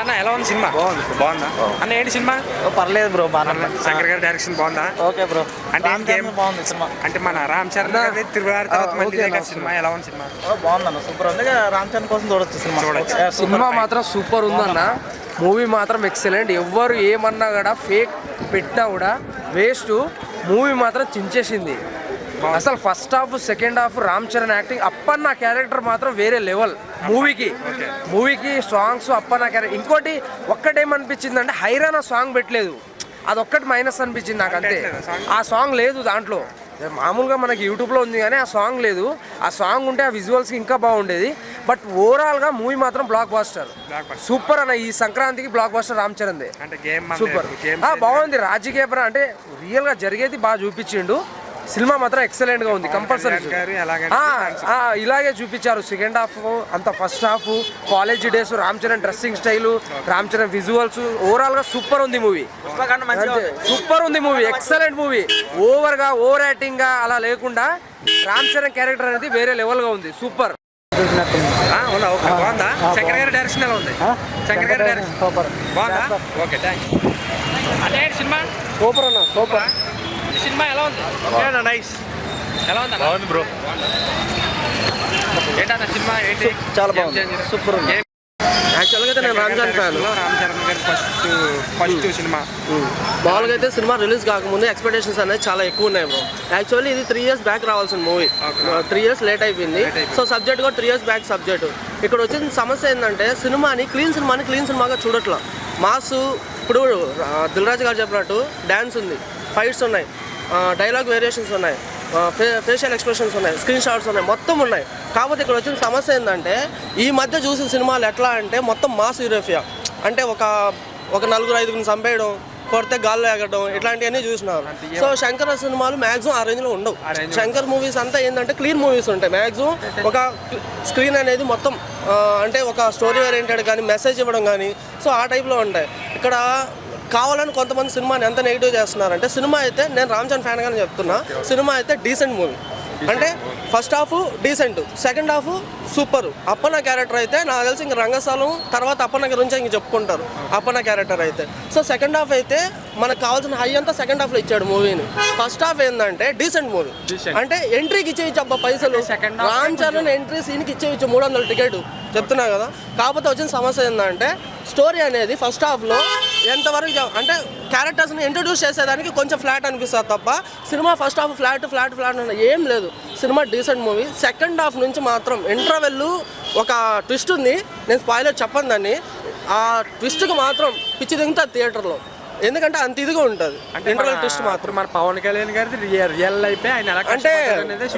అన్న ఎలా ఉంది సినిమా? బాగుంది. బాగుందా. అన్న ఏంటి సినిమా? పర్లేదు బ్రో బాగా శంకర్ గారి డైరెక్షన్ బాగుందా? Okay bro. అంటే బాగుంది సినిమా. అంటే మన రామ్ చరణ్ తిరుగులాడి తర్వాత మళ్ళీ సినిమా. ఎలా ఉంది సినిమా? బాగుందన్న సూపర్. ఉంది రామ్ చరణ్ కోసం చూడొచ్చు సినిమా. చూడొచ్చు. సినిమా. మాత్రం సూపర్ ఉందన్న మూవీ మాత్రం ఎక్సలెంట్ ఎవ్వరు ఏమన్నా కూడా ఫేక్ పెట్టినా కూడా వేస్ట్ మూవీ మాత్రం చించేసింది. అసలు first half second half Ram Charan acting Appanna character మాత్రం వేరే లెవెల్ మూవీకి మూవీకి సాంగ్స్ అప్పన్న క్యారెక్టర్ ఇంకోటి ఒక్కటేమనిపించింది అంటే హైరానా సాంగ్ పెట్టలేదు. అదొక్కటి మైనస్ అనిపించింది నాకు అంతే. ఆ సాంగ్ లేదు దాంట్లో. మామూలుగా మనకి యూట్యూబ్లో ఉంది కానీ ఆ సాంగ్ లేదు. ఆ సాంగ్ ఉంటే ఆ విజువల్స్కి ఇంకా బాగుండేది. బట్ ఓవరాల్గా మూవీ మాత్రం బ్లాక్ బాస్టర్. సూపర్ అన్న ఈ సంక్రాంతికి blockbuster Ram game super ఆ, బాగుంది. రాజకీయ అంటే రియల్గా జరిగేది బాగా చూపించిండు. సినిమా మాత్రం ఎక్సలెంట్గా ఉంది కంపల్సరీ ఇలాగే చూపించారు. సెకండ్ హాఫ్ అంత first half college days Ram Charan dressing style Ram Charan visuals ఓవరాల్గా సూపర్ ఉంది మూవీ. సూపర్ ఉంది. మూవీ ఎక్సలెంట్ మూవీ ఓవర్గా ఓవర్ యాక్టింగ్గా అలా లేకుండా రామ్ చరణ్ క్యారెక్టర్ అనేది వేరే లెవెల్గా ఉంది. సూపర్ ఉందా ఓకే బాగుందా? శంకర్ గారి డైరెక్షన్ ఎలా ఉంది? శంకర్ గారి డైరెక్షన్ సూపర్. బాగుందా? ఓకే సినిమా? సూపర్ అన్న సూపర్? సినిమా ఎలా ఉంది? నైస్ ఎలా ఉంది బాగుంది బ్రో. ఏంటన్న సినిమా ఏంటి? చాలా Game బాగుంది. సూపర్ ఉంది. యాక్చువల్గా అయితే నేను రామ్ చరణ్ ఫ్యాన్లో రామ్ చరణ్ గారి ఫస్ట్ ఫస్ట్ సినిమా. మామూలుగా అయితే సినిమా రిలీజ్ కాకముందు ఎక్స్పెక్టేషన్స్ అనేది చాలా ఎక్కువ ఉన్నాయి బ్రో. యాక్చువల్లీ ఇది త్రీ ఇయర్స్ బ్యాక్ రావాల్సిన మూవీ త్రీ ఇయర్స్ లేట్ అయిపోయింది. సో సబ్జెక్ట్ కూడా త్రీ ఇయర్స్ బ్యాక్ సబ్జెక్ట్ ఇక్కడ వచ్చిన సమస్య ఏంటంటే సినిమాని క్లీన్ సినిమాని క్లీన్ సినిమాగా చూడట్లా. మాస్ ఇప్పుడు ఆ, దిల్ రాజు గారు చెప్పినట్టు డ్యాన్స్ ఉంది. ఫైట్స్ ఉన్నాయి. డైలాగ్ వేరియేషన్స్ ఉన్నాయి. ఫేషియల్ ఎక్స్ప్రెషన్స్ ఉన్నాయి స్క్రీన్ షాట్స్ ఉన్నాయి మొత్తం ఉన్నాయి. కాకపోతే ఇక్కడ వచ్చిన సమస్య ఏంటంటే ఈ మధ్య చూసిన సినిమాలు ఎట్లా అంటే మొత్తం మాస్ యూరోఫియా. అంటే ఒక ఒక నలుగురు ఐదుగురిని చంపేయడం కొడితే గాల్లో ఎగడం ఇట్లాంటివన్నీ చూసినారు. సో శంకర్ సినిమాలు మ్యాక్సిమం ఆ రేంజ్లో ఉండవు. శంకర్ మూవీస్ అంతా ఏంటంటే క్లీన్ మూవీస్ ఉంటాయి. మ్యాక్సిమం ఒక స్క్రీన్ అనేది మొత్తం అంటే ఒక స్టోరీ ఓరియంటెడ్ కానీ మెసేజ్ ఇవ్వడం కానీ సో ఆ టైప్లో ఉంటాయి. ఇక్కడ కావాలని కొంతమంది సినిమాని ఎంత నెగిటివ్ చేస్తున్నారంటే సినిమా అయితే నేను రామ్ చరణ్ ఫ్యాన్ గానే చెప్తున్నా. సినిమా అయితే డీసెంట్ మూవీ అంటే first half decent second half super Appanna character అయితే నాకు తెలిసి ఇంక రంగస్థలం తర్వాత అప్పన్న గురించి ఇంక చెప్పుకుంటారు. అప్పన్న క్యారెక్టర్ అయితే. సో సెకండ్ హాఫ్ అయితే మనకు కావాల్సిన హై అంతా సెకండ్ హాఫ్లో ఇచ్చాడు మూవీని ఫస్ట్ హాఫ్ ఏంటంటే డీసెంట్ మూవీ అంటే ఎంట్రీకి ఇచ్చేయచ్చు అబ్బా పైసలు. రామ్ చరణ్ ఎంట్రీ సీన్కి ఇచ్చేయచ్చు మూడు వందల టికెట్ చెప్తున్నా కదా. కాకపోతే వచ్చిన సమస్య ఏంటంటే స్టోరీ అనేది ఫస్ట్ హాఫ్లో ఎంతవరకు అంటే క్యారెక్టర్స్ని ఇంట్రడ్యూస్ చేసేదానికి కొంచెం ఫ్లాట్ అనిపిస్తుంది తప్ప cinema first half flat flat flat అని ఏం లేదు. సినిమా డీసెంట్ మూవీ. సెకండ్ హాఫ్ నుంచి మాత్రం ఇంటర్వెల్ ఒక ట్విస్ట్ ఉంది. నేను స్పాయిలర్ చెప్పను దాన్ని. ఆ ట్విస్ట్కి మాత్రం పిచ్చి దిగుతుంది థియేటర్లో. ఎందుకంటే అంత ఇదిగా ఉంటుంది. ఇంటర్వెల్ ట్విస్ట్ మాత్రం. మన పవన్ కళ్యాణ్ గారిది రియల్ లైఫ్ ఆయన అంటే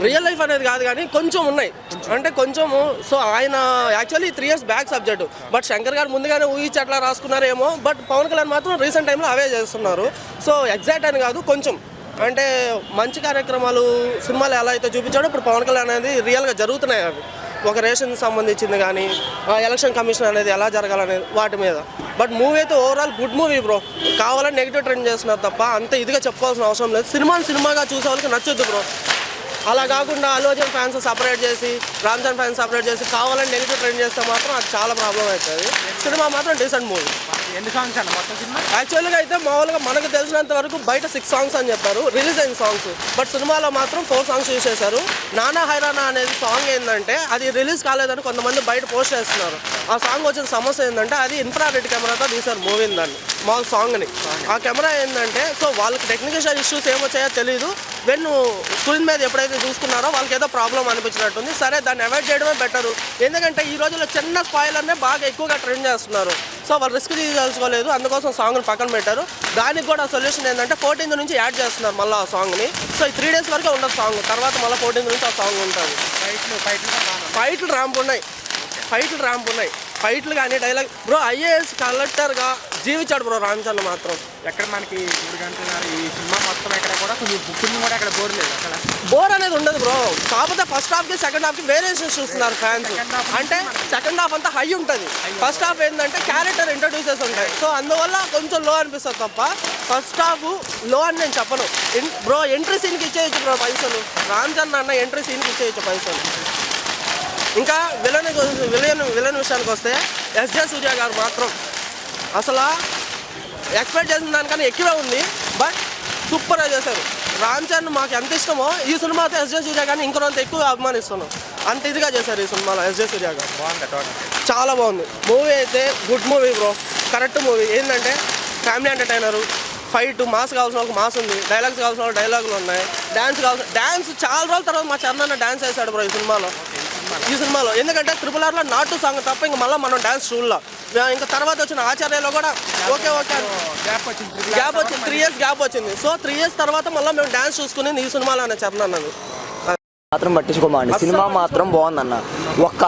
రియల్ లైఫ్ అనేది కాదు కానీ కొంచెం ఉన్నాయి. అంటే కొంచెము సో ఆయన actually three years back subject but Shankar గారు ముందుగానే ఊహించి అట్లా రాసుకున్నారేమో. బట్ పవన్ కళ్యాణ్ మాత్రం రీసెంట్ టైంలో అవే చేస్తున్నారు. సో ఎగ్జాక్ట్ అని కాదు కొంచెం. అంటే మంచి కార్యక్రమాలు సినిమాలు ఎలా అయితే చూపించాడో ఇప్పుడు పవన్ కళ్యాణ్ అనేది రియల్గా జరుగుతున్నాయి అవి. ఒక రేషన్ సంబంధించింది కానీ ఎలక్షన్ కమిషన్ అనేది ఎలా జరగాలనేది వాటి మీద. బట్ మూవీ అయితే ఓవరాల్ గుడ్ మూవీ బ్రో కావాలని నెగిటివ్ ట్రెండ్ చేస్తున్నారు తప్ప అంత ఇదిగా చెప్పుకోవాల్సిన అవసరం లేదు. సినిమాని సినిమాగా చూసే వాళ్ళకి నచ్చొద్దు బ్రో అలా కాకుండా అల్లు ఫ్యాన్స్ సపరేట్ చేసి రామ్ ఫ్యాన్స్ సపరేట్ చేసి కావాలని నెగిటివ్ ట్రెండ్ చేస్తే మాత్రం అది చాలా ప్రాబ్లం అవుతుంది. సినిమా మాత్రం డీసెంట్ మూవీ ఎన్ని సాంగ్స్ అండి మొత్తం సినిమా? యాక్చువల్గా అయితే మామూలుగా మనకు తెలిసినంత వరకు బయట సిక్స్ సాంగ్స్ అని చెప్పారు రిలీజ్ అయిన సాంగ్స్ బట్ సినిమాలో మాత్రం ఫోర్ సాంగ్స్ యూజ్ చేశారు. నానా హైరానా అనేది సాంగ్ ఏంటంటే అది రిలీజ్ కాలేదని కొంతమంది బయట పోస్ట్ చేస్తున్నారు. ఆ సాంగ్ వచ్చిన సమస్య ఏంటంటే అది ఇన్ఫ్రారెడ్ కెమెరాతో తీశారు మూవీని దాన్ని మా సాంగ్ని ఆ కెమెరా ఏంటంటే సో వాళ్ళకి టెక్నికల్ ఇష్యూస్ ఏమొచ్చాయో తెలియదు వెన్ స్క్రీన్ మీద ఎప్పుడైతే చూసుకున్నారో వాళ్ళకి ఏదో ప్రాబ్లం అనిపించినట్టుంది. సరే దాన్ని అవాయిడ్ చేయడమే బెటర్ ఎందుకంటే ఈ రోజుల్లో చిన్న స్పాయిలర్నే బాగా ఎక్కువగా ట్రెండ్ చేస్తున్నారు. సో వాళ్ళు రిస్క్ తీసుకోలేదు. అందుకోసం సాంగ్ని పక్కన పెట్టారు. దానికి కూడా సొల్యూషన్ ఏంటంటే ఫోర్టీన్త్ నుంచి యాడ్ చేస్తున్నారు మళ్ళీ ఆ సాంగ్ని సో ఈ త్రీ డేస్ వరకే ఉండదు సాంగ్ తర్వాత మళ్ళీ ఫోర్టీన్త్ నుంచి ఆ సాంగ్ ఉంటుంది. ఫైట్లు ఫైట్లు ఫైట్లు ర్యాంప్ ఉన్నాయి ఫైట్లు కానీ డైలాగ్ బ్రో ఐఏఎస్ కలెక్టర్గా జీవించాడు బ్రో రామ్ చరణ్ మాత్రం. ఎక్కడ మనకి ఈ సినిమా మొత్తం ఎక్కడ కూడా కొంచెం కూడా ఎక్కడ బోర్ లేదు అక్కడ. బోర్ అనేది ఉండదు బ్రో కాకపోతే ఫస్ట్ హాఫ్కి సెకండ్ హాఫ్కి వేరియేషన్స్ చూస్తున్నారు ఫ్యాన్స్ అంటే సెకండ్ హాఫ్ అంతా హై ఉంటుంది. ఫస్ట్ హాఫ్ ఏంటంటే క్యారెక్టర్ ఇంట్రడ్యూసెస్ ఉంటాయి. సో అందువల్ల కొంచెం లో అనిపిస్తుంది తప్ప ఫస్ట్ హాఫ్లో అని నేను చెప్పను. బ్రో ఎంట్రీ సీన్కి ఇచ్చేయచ్చు బ్రో పైసలు. రామ్ చరణ్ అన్న ఎంట్రీ సీన్కి ఇచ్చేయచ్చు పైసలు. ఇంకా విలన్ విలన్ విలన్ విషయానికి వస్తే ఎస్జే సూర్య గారు మాత్రం అసలు ఎక్స్పెక్ట్ చేసిన దానికన్నా ఎక్కువే ఉంది బట్ సూపర్గా చేశారు. రామ్ చరణ్ మాకు ఎంత ఇష్టమో ఈ సినిమాతో ఎస్జే సూర్య కానీ ఇంకొంత ఎక్కువ అభిమానిస్తున్నాం. అంత ఇదిగా చేశారు ఈ సినిమాలో ఎస్జే సూర్య గారు. చాలా బాగుంది. మూవీ అయితే good movie bro. Correct movie. ఏంటంటే ఫ్యామిలీ ఎంటర్టైనర్ ఫైట్ మాస్ కావాల్సిన వాళ్ళకి మాస్ ఉంది డైలాగ్స్ కావాల్సిన వాళ్ళకి డైలాగులు ఉన్నాయి డ్యాన్స్ కావాల్సిన డ్యాన్స్ చాలా రోజుల తర్వాత మా చరణ్ అన్న డ్యాన్స్ వేసాడు బ్రో ఈ సినిమాలో. ఈ సినిమాలో. ఎందుకంటే ట్రిపుల్ ఆర్లో నాటు సాంగ్ తప్ప ఇంకా మళ్ళీ మనం డ్యాన్స్ చూడలా. ఇంకా తర్వాత వచ్చిన ఆచార్యలో కూడా ఓకే ఓకే. గ్యాప్ వచ్చింది గ్యాప్ వచ్చింది త్రీ ఇయర్స్ గ్యాప్ వచ్చింది. సో త్రీ ఇయర్స్ తర్వాత మళ్ళీ మేము డ్యాన్స్ చూసుకుని ఈ సినిమాలో అన్న చరణ్ అన్నది మాత్రం పట్టించుకోమండి. సినిమా మాత్రం బాగుందన్న. ఒక్క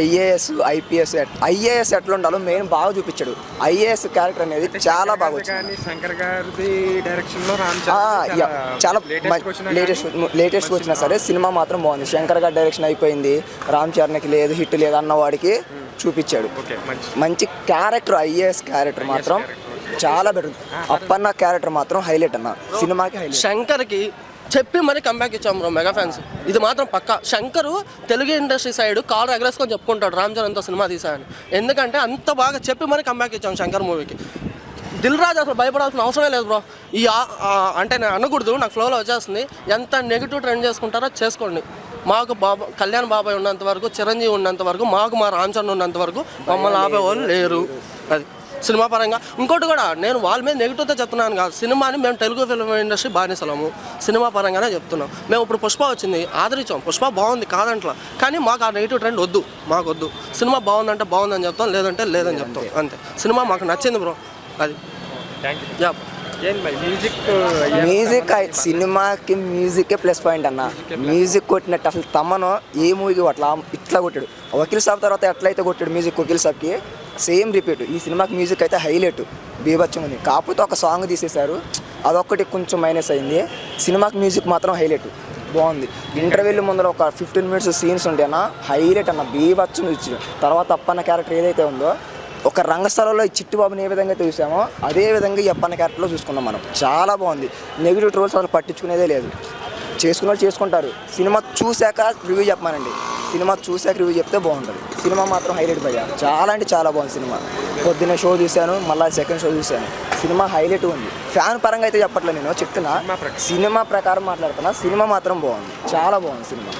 ఐఏఎస్ ఐపీఎస్ ఐఏఎస్ ఎట్లా ఉండాలో మెయిన్ బాగా చూపించాడు. ఐఏఎస్ క్యారెక్టర్ అనేది చాలా బాగా వచ్చింది. శంకర్ గారి చాలా లేటెస్ట్ లేటెస్ట్ వచ్చినా సరే సినిమా మాత్రం బాగుంది. శంకర్ గారి డైరెక్షన్ అయిపోయింది. రామ్ చరణ్కి లేదు హిట్ లేదు అన్న వాడికి చూపించాడు. ఓకే మంచి. మంచి క్యారెక్టర్ ఐఏఎస్ క్యారెక్టర్ మాత్రం చాలా బెటర్ అప్పన్న క్యారెక్టర్ మాత్రం హైలైట్ అన్న. సినిమాకి హైలైట్ శంకర్కి చెప్పి మరి కంబ్యాక్ ఇచ్చాం బ్రో మెగా ఫ్యాన్స్ ఇది మాత్రం పక్క. శంకరు తెలుగు ఇండస్ట్రీ సైడ్ కాలు ఎగరేసుకొని చెప్పుకుంటాడు రామ్ చరణ్తో సినిమా తీసాయని ఎందుకంటే అంత బాగా చెప్పి మరి కంబ్యాక్ ఇచ్చాం శంకర్ మూవీకి దిల్ రాజు అసలు భయపడాల్సిన అవసరమే లేదు బ్రో ఈ అంటే నేను అనకూడదు నాకు ఫ్లోలో వచ్చేస్తుంది. ఎంత నెగిటివ్ ట్రెండ్ చేసుకుంటారో చేసుకోండి. మాకు బాబా కళ్యాణ్ బాబాయ్ ఉన్నంత వరకు చిరంజీవి ఉన్నంత వరకు మాకు మా రామ్ చరణ్ ఉన్నంత వరకు మమ్మల్ని ఆపేవాళ్ళు లేరు. అది. సినిమా పరంగా. ఇంకోటి కూడా నేను వాళ్ళ మీద నెగిటివ్తో చెప్తున్నాను కాదు. సినిమాని మేము తెలుగు ఫిల్మ్ ఇండస్ట్రీ బానిసలము. సినిమా పరంగానే చెప్తున్నాం. మేము ఇప్పుడు పుష్ప వచ్చింది ఆదరించాం. పుష్ప బాగుంది కాదంట్లా. కానీ మాకు ఆ నెగిటివ్ ట్రెండ్ వద్దు. మాకు వద్దు. సినిమా బాగుందంటే బాగుందని చెప్తాం లేదంటే లేదని చెప్తాం. అంతే. సినిమా మాకు నచ్చింది బ్రో. అది. థ్యాంక్ యూ మ్యూజిక్ సినిమాకి మ్యూజికే ప్లస్ పాయింట్ అన్న. మ్యూజిక్ కొట్టినట్టు అసలు తమను ఏ మూవీకి అట్లా ఇట్లా కొట్టాడు. వకీల్ సాబ్ తర్వాత ఎట్లయితే కొట్టాడు మ్యూజిక్ వకీల్ సాబ్కి సేమ్ రిపీట్ ఈ సినిమాకి మ్యూజిక్ అయితే హైలైట్ బీభత్సం ఉంది. కాకపోతే ఒక సాంగ్ తీసేశారు. అదొక్కటి కొంచెం మైనస్ అయింది. సినిమాకి మ్యూజిక్ మాత్రం హైలైట్ బాగుంది. ఇంటర్వ్యూల ముందర ఒక ఫిఫ్టీన్ మినిట్స్ సీన్స్ ఉంటేనా హైలైట్ అన్న. బీభత్సం ఇచ్చి తర్వాత అప్పన్న క్యారెక్టర్ ఏదైతే ఉందో ఒక రంగస్థలంలో ఈ చిట్టుబాబుని ఏ విధంగా చూసామో అదే విధంగా ఈ అప్పన్న క్యారెక్టర్లో చూసుకున్నాం మనం. చాలా బాగుంది. నెగిటివ్ ట్రోల్స్ అసలు పట్టించుకునేదే లేదు. చేసుకున్న వాళ్ళు చేసుకుంటారు. సినిమా చూశాక రివ్యూ చెప్పమానండి. సినిమా చూశాక రివ్యూ చెప్తే బాగుంటుంది. సినిమా మాత్రం హైలైట్ భయ్యా. చాలా అంటే చాలా బాగుంది సినిమా. పొద్దున్న షో చూశాను మళ్ళీ సెకండ్ షో చూశాను. సినిమా హైలైట్ ఉంది. ఫ్యాన్ పరంగా అయితే చెప్పట్లేదు నేను చెప్తున్నా. సినిమా ప్రకారం. మాట్లాడుతున్నా సినిమా మాత్రం బాగుంది. చాలా బాగుంది సినిమా.